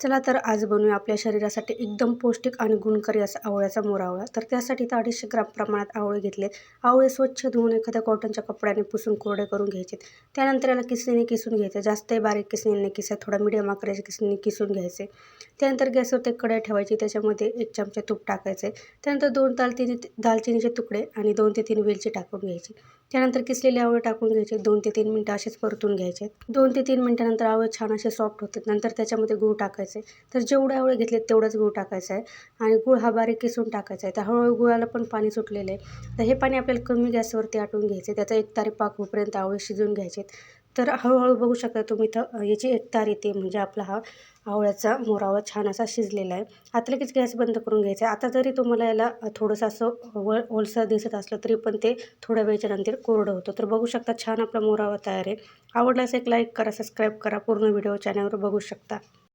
चला तर आज बनवूया आपल्या शरीरासाठी एकदम पौष्टिक आणि गुणकारी असा आवळ्याचा मोरावळा तर त्यासाठी तर अडीचशे ग्राम प्रमाणात आवळे घेतले. आवळे स्वच्छ धुवून एखाद्या कॉटनच्या कपड्याने पुसून कोरडे करून घ्यायचे. त्यानंतर याला किसणीने किसून घ्यायचे. जास्त बारीक किसणीने किसा थोडा मिडियम आकाराच्या किसणीने किसून घ्यायचे. त्यानंतर गॅसवर ते कढई ठेवायची. त्याच्यामध्ये एक चमचा तूप टाकायचे. त्यानंतर दोन दालचिनी दालचिनीचे तुकडे आणि दोन ते तीन वेलची टाकून घ्यायची. त्यानंतर किसलेले आवळे टाकून घ्यायचे. दोन ते तीन मिनटं असेच परतून घ्यायचे. दोन ते तीन मिनटानंतर आवळे छान असे सॉफ्ट होतात. नंतर त्याच्यामध्ये गूळ टाकायचे. तर जेवढे आवळे घेतले तेवढंच गूळ टाकायचं आहे. आणि गूळ हा बारीक किसून टाकायचा आहे. तर हळूहळू गुळाला पण पाणी सुटलेलं आहे. तर हे पाणी आपल्याला कमी गॅसवरती आटून घ्यायचे त्याचा एक तारी पाक होईपर्यंत आवळे शिजून घ्यायचे तर हळूहळू बघू शकता तुम्ही तर याची एक तार येते म्हणजे आपला हा आवळ्याचा मोरावा छान असा शिजलेला आहे. आता लगेच गॅस बंद करून घ्यायचा आहे. आता जरी तुम्हाला याला थोडंसं असं वळ ओलसर दिसत असलं तरी पण ते थोड्या वेळच्या नंतर कोरडं होतं. तर बघू शकता छान आपला मोरावा तयार आहे. आवडल्यास एक लाईक करा सबस्क्राईब करा. पूर्ण व्हिडिओ चॅनलवर बघू शकता.